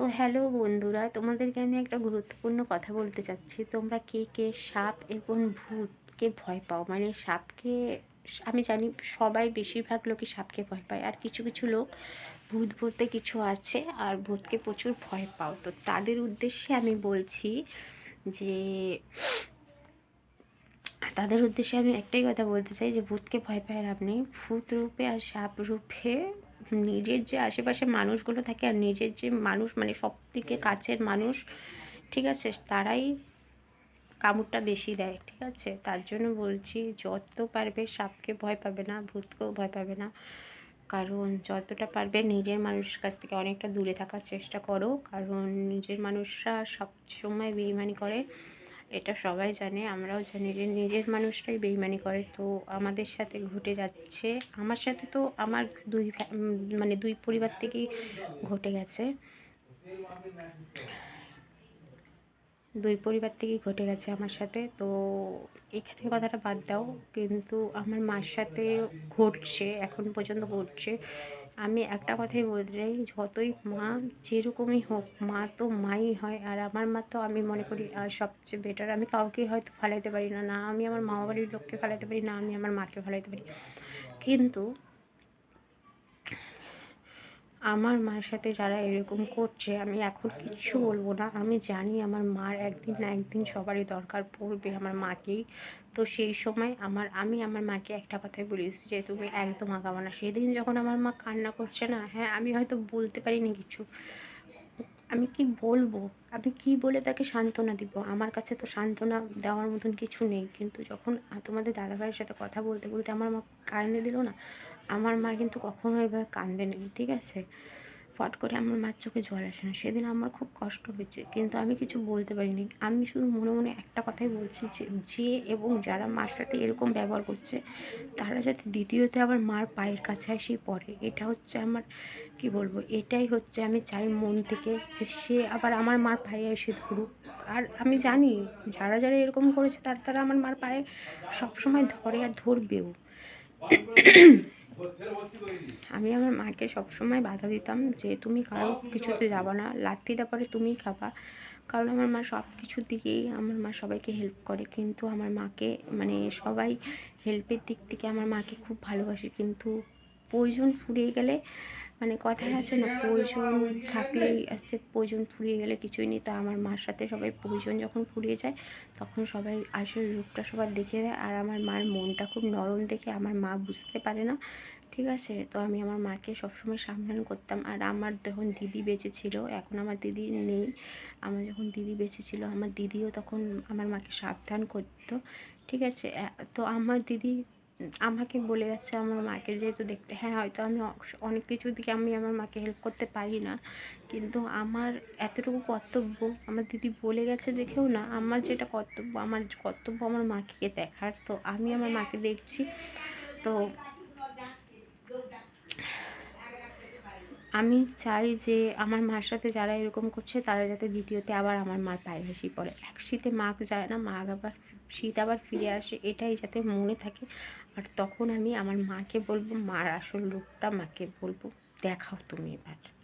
তো হ্যালো বন্ধুরা, তোমাদেরকে আমি একটা গুরুত্বপূর্ণ কথা বলতে চাচ্ছি। তোমরা কে কে সাপ এবং ভূতকে ভয় পাও? মানে সাপকে, আমি জানি সবাই বেশিরভাগ লোকই সাপকে ভয় পায়, আর কিছু কিছু লোক ভূত বলতে কিছু আছে আর ভূতকে প্রচুর ভয় পাও। তো তাদের উদ্দেশ্যে আমি বলছি যে তাদের উদ্দেশ্যে আমি একটাই কথা বলতে চাই যে ভূতকে ভয় পায় নেই। ভূত রূপে আর সাপ রূপে নিজের যে আশেপাশে মানুষগুলো থাকে আর নিজের যে মানুষ মানে সব থেকে কাছের মানুষ, ঠিক আছে, তারাই কামড়টা বেশি দেয়, ঠিক আছে? তার জন্য বলছি, যত পারবে সাপকে ভয় পাবে না, ভূতকেও ভয় পাবে না। কারণ যতটা পারবে নিজের মানুষের কাছ থেকে অনেকটা দূরে থাকার চেষ্টা করো। কারণ নিজের মানুষরা সব সময় বেইমানি করে। এটা সবাই জানে, আমরাও জানি যে নিজের মানুষরাই বেইমানি করে। তো আমাদের সাথে ঘটে যাচ্ছে, আমার সাথে তো আমার দুই মানে দুই পরিবার থেকেই ঘটে গেছে। দুই পরিবার থেকেই ঘটে গেছে আমার সাথে। তো এখানে কথাটা বাদ দাও, কিন্তু আমার মার সাথে ঘটছে, এখন পর্যন্ত ঘটছে। আমি একটা কথাই বলতে চাই, যতই মা যেরকমই হোক, মা তো মাই হয়। আর আমার মা তো আমি মনে করি সবচেয়ে বেটার আমি কাউকে হয়তো ফালাইতে পারি না না আমি আমার মামা বাড়ির লোককে ফালাইতে পারি, না আমি আমার মাকে ফালাইতে পারি। কিন্তু আমার মায়ের সাথে যারা এরকম করছে, আমি এখন কিচ্ছু বলব না। আমি জানি আমার মার একদিন না একদিন সবারই দরকার পড়বে আমার মাকেই। তো সেই সময় আমার, আমি আমার মাকে একটা কথাই বলেছি যে, তুমি একদম আগাবো না। সেদিন যখন আমার মা কান্না করছে না হ্যাঁ আমি হয়তো বলতে পারিনি কিছু। আমি কি বলব? আমি কি বলে তাকে সান্ত্বনা দিব? আমার কাছে তো সান্ত্বনা দেওয়ার মতন কিছু নেই। কিন্তু যখন তোমাদের দাদাভাইয়ের সাথে কথা বলতে বলতে আমার মা কান্দে দিল না, আমার মা কিন্তু কখনো এভাবে কান্দে নেই ঠিক আছে? ফট করে আমার মার চোখে জল আসে না। সেদিন আমার খুব কষ্ট হয়েছে, কিন্তু আমি কিছু বলতে পারিনি। আমি শুধু মনে মনে একটা কথাই বলছি যে যে এবং যারা মার সাথে এরকম ব্যবহার করছে, তারা যাতে দ্বিতীয়তে আবার মার পায়ের কাছে এসেই পড়ে। এটা হচ্ছে আমার, কি বলব, এটাই হচ্ছে আমি চাই মন থেকে যে সে আবার আমার মার পায়ে এসে ধরুক। আর আমি জানি, যারা যারা এরকম করেছে, তার তারা আমার মার পায়ে সবসময় ধরে আর ধরবেও। আমি আমার মাকে সবসময় বাধা দিতাম যে তুমি কারও কিছুতে যাবা না লাত্তিটা পরে তুমিই খাবা। কারণ আমার মা সব কিছুর দিকেই আমার মা সবাইকে হেল্প করে। কিন্তু আমার মাকে মানে সবাই হেল্পের দিক থেকে আমার মাকে খুব ভালোবাসে। কিন্তু প্রয়োজন ফুরিয়ে গেলে মানে কথায় আছে না, প্রয়োজন থাকলেই আসছে প্রয়োজন ফুরিয়ে গেলে কিছুই নেই। তো আমার মার সাথে সবাই প্রয়োজন যখন ফুরিয়ে যায়, তখন সবাই আসল রূপটা সবার দেখে দেয়। আর আমার মার মনটা খুব নরম দেখে আমার মা বুঝতে পারে না, ঠিক আছে? তো আমি আমার মাকে সবসময় সাবধান করতাম। আর আমার যখন দিদি বেঁচে ছিল, এখন আমার দিদি নেই। আমার যখন দিদি বেঁচে ছিল, আমার দিদিও তখন আমার মাকে সাবধান করতো, ঠিক আছে? তো আমার দিদি আমাকে বলে গেছে আমার মাকে যেহেতু দেখতে হ্যাঁ হয়তো আমি অনেক কিছু দিকে আমি আমার মাকে হেল্প করতে পারি না। কিন্তু আমার এতটুকু কর্তব্য, আমার দিদি বলে গেছে দেখেও না, আমার যেটা কর্তব্য, আমার কর্তব্য আমার মাকে দেখার। তো আমি আমার মাকে দেখছি। তো আমি চাই যে আমার মার সাথে যারা এরকম করছে, তারা যাতে দ্বিতীয়তে আবার আমার মার পায়ে হাসি পড়ে। এক শীতে মাঘ যায় না মাঘ আবার শীত আবার ফিরে আসে, এটাই যাতে মনে থাকে। আর তখন আমি আমার মাকে বলব, মার আসল রূপটা মাকে বলব, দেখাও তুমি এবার।